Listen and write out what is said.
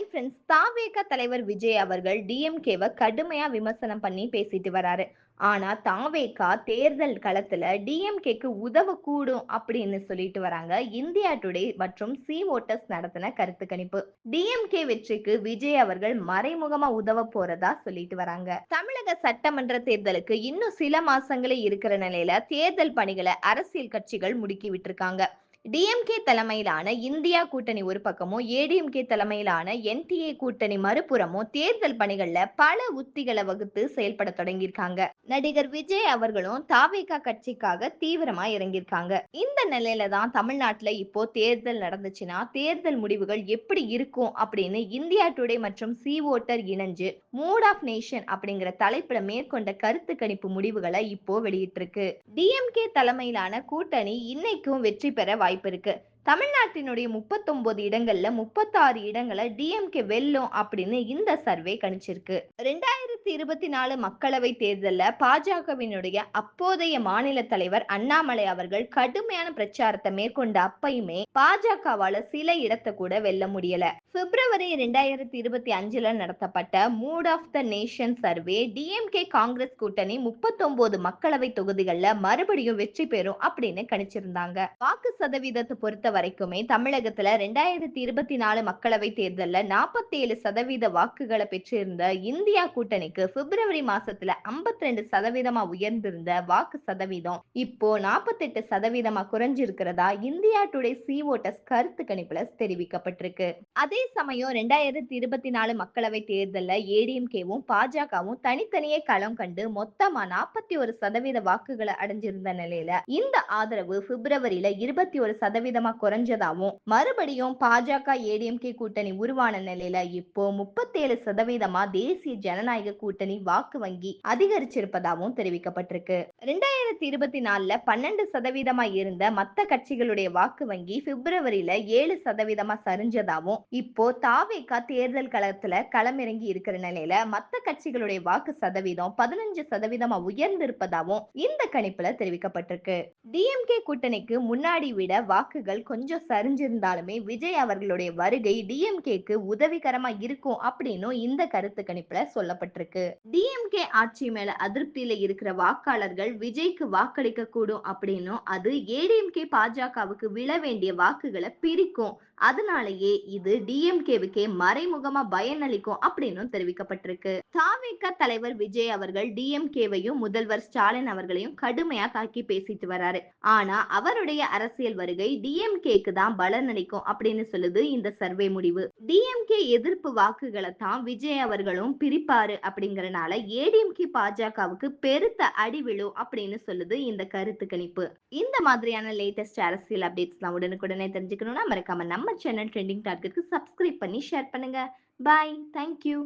Hi friends தாவேக தலைவர் விஜய் அவர்கள் டிஎம்கேவை கடுமையா விமர்சனம் பண்ணி பேசிட்டு வராரு. ஆனா தாவேகா தேர்தல் களத்துல டிஎம்கேக்கு கூடும் அப்படின்னு சொல்லிட்டு வராங்க. இந்தியா டுடே மற்றும் சி ஓட்டர்ஸ் நடத்தின கருத்து கணிப்பு. டிஎம்கே வெற்றிக்கு விஜய் அவர்கள் மறைமுகமா உதவ போறதா சொல்லிட்டு வராங்க. தமிழக சட்டமன்ற தேர்தலுக்கு இன்னும் சில மாசங்களே இருக்கிற நிலையில தேர்தல் பணிகளை அரசியல் கட்சிகள் முடுக்கி விட்டுருக்காங்க. டிஎம்கே தலைமையிலான இந்தியா கூட்டணி ஒரு பக்கமும் ஏடிஎம்கே தலைமையிலான என்டிஏ கூட்டணி மறுபுறமும் தேர்தல் பணிகள்ல பல உத்திகளை வகுத்து செயல்பட தொடங்கியிருக்காங்க. நடிகர் விஜய் அவர்களும் தாவேகா கட்சிக்காக தீவிரமா இறங்கியிருக்காங்க. இந்த நிலையில தான் தமிழ்நாட்டுல இப்போ தேர்தல் நடந்துச்சுன்னா தேர்தல் முடிவுகள் எப்படி இருக்கும் அப்படின்னு இந்தியா டுடே மற்றும் சி ஓட்டர் இணைஞ்சு மூட் ஆஃப் நேஷன் அப்படிங்கிற தலைப்புல மேற்கொண்ட கருத்து கணிப்பு முடிவுகளை இப்போ வெளியிட்டிருக்கு. டிஎம்கே தலைமையிலான கூட்டணி இன்னைக்கும் வெற்றி பெற வாய்ப்பு இருக்கு தமிழ்நாட்டினுடைய முப்பத்தொன்பது இடங்கள்ல முப்பத்தாறு இடங்களை டிஎம்கே வெல்லும் அப்படின்னு இந்த சர்வே கணிச்சிருக்கு. ரெண்டாயிரத்தி இருபத்தி நாலு மக்களவை தேர்தலில் பாஜகவினுடைய அப்போதைய மாநில தலைவர் அண்ணாமலை அவர்கள் கடுமையான பிரச்சாரத்தை மேற்கொண்ட அப்பயுமே பாஜகவால சில இடத்தை கூட வெல்ல முடியல. பிப்ரவரி ரெண்டாயிரத்தி இருபத்தி அஞ்சுல நடத்தப்பட்ட mood of the nation survey DMK Congress கூட்டணி முப்பத்தொன்பது மக்களவை தொகுதிகளில் மறுபடியும் வெற்றி பெறும் அப்படின்னு கணிச்சிருந்தாங்க. வாக்கு சதவீதத்தை பொறுத்த வரைக்குமே தமிழகத்துல ரெண்டாயிரத்தி இருபத்தி நாலு மக்களவை தேர்தலில் நாற்பத்தி ஏழு சதவீத வாக்குகளை பெற்றிருந்த இந்தியா கூட்டணிக்கு பிப்ரவரி மாசத்துல ஐம்பத்தி ரெண்டு சதவீதமா உயர்ந்திருந்த வாக்கு சதவீதம் இப்போ நாற்பத்தெட்டு சதவீதமா குறைஞ்சிருக்கிறதா இந்தியா டுடே சி கருத்து கணிப்புல தெரிவிக்கப்பட்டிருக்கு. அதே சமயம் ரெண்டாயிரத்தி இருபத்தி நாலு மக்களவை தேர்தல்ல ஏடிஎம்கேவும் பாஜகவும் தனித்தனியே களம் கண்டு மொத்தமா நாற்பத்தி ஒரு சதவீத வாக்குகளை அடைஞ்சிருந்த நிலையில இந்த ஆதரவு பிப்ரவரியில இருபத்தி ஒரு சதவீதமா குறைஞ்சதாவும் மறுபடியும் பாஜக ஏடிஎம்கே கூட்டணி உருவான நிலையில இப்போ முப்பத்தேழு சதவீதமா தேசிய ஜனநாயக கூட்டணி வாக்கு வங்கி அதிகரிச்சிருப்பதாகவும் தெரிவிக்கப்பட்டிருக்கு. ரெண்டாயிரத்தி இருபத்தி நாலுல பன்னெண்டு சதவீதமா இருந்த மத்த கட்சிகளுடைய வாக்கு வங்கி பிப்ரவரியில ஏழு சதவீதமா சரிஞ்சதாகவும் இப்போ தாவேகா தேர்தல் களத்துல களமிறங்கி இருக்கிற நிலையில மத்த கட்சிகளுடைய வாக்கு சதவீதம் பதினஞ்சு சதவீதமா உயர்ந்திருப்பதாகவும் இந்த கணிப்புல தெரிவிக்கப்பட்டிருக்கு. டிஎம்கே கூட்டணிக்கு முன்னாடி விட வாக்குகள் கொஞ்சம் சரிஞ்சிருந்தாலுமே விஜய் அவர்களுடைய வருகை டிஎம்கேக்கு உதவிகரமா இருக்கும் அப்படின்னு இந்த கருத்து கணிப்புல சொல்லப்பட்டிருக்கு. இருக்கு. டிஎம்கே ஆட்சி மேல அதிருப்தியில இருக்கிற வாக்காளர்கள் விஜய்க்கு வாக்களிக்க கூடும் அப்படின்னும் அது ஏடிஎம்கே பாஜகவுக்கு விழ வேண்டிய வாக்குகளை பிரிக்கும். அதனாலேயே இது டிஎம்கேவுக்கே மறைமுகமா பயனளிக்கும் அப்படின்னு தெரிவிக்கப்பட்டிருக்கு. தாவேக தலைவர் விஜய் அவர்கள் டிஎம்கேவையும் முதல்வர் ஸ்டாலின் அவர்களையும் கடுமையா தாக்கி பேசிட்டு வராரு. ஆனா அவருடைய அரசியல் வருகை டிஎம்கேக்கு தான் பலனளிக்கும் அப்படின்னு சொல்லுது இந்த சர்வே முடிவு. டிஎம்கே எதிர்ப்பு வாக்குகளை தான் விஜய் அவர்களும் பிரிப்பாரு அப்படின்னு அப்படிங்கறனால ஏடிஎம்கே பாஜகவுக்கு பெருத்த அடி விழும் அப்படின்னு சொல்லுது இந்த கருத்து கணிப்பு. இந்த மாதிரியான லேட்டஸ்ட் அரசியல் அப்டேட்ஸ்லாம் உடனுக்குடனே தெரிஞ்சுக்கணும்னா மறக்காம நம்ம சேனல் ட்ரெண்டிங் டார்கெட்டுக்கு சப்ஸ்கிரைப் பண்ணி ஷேர் பண்ணுங்க. Bye thank you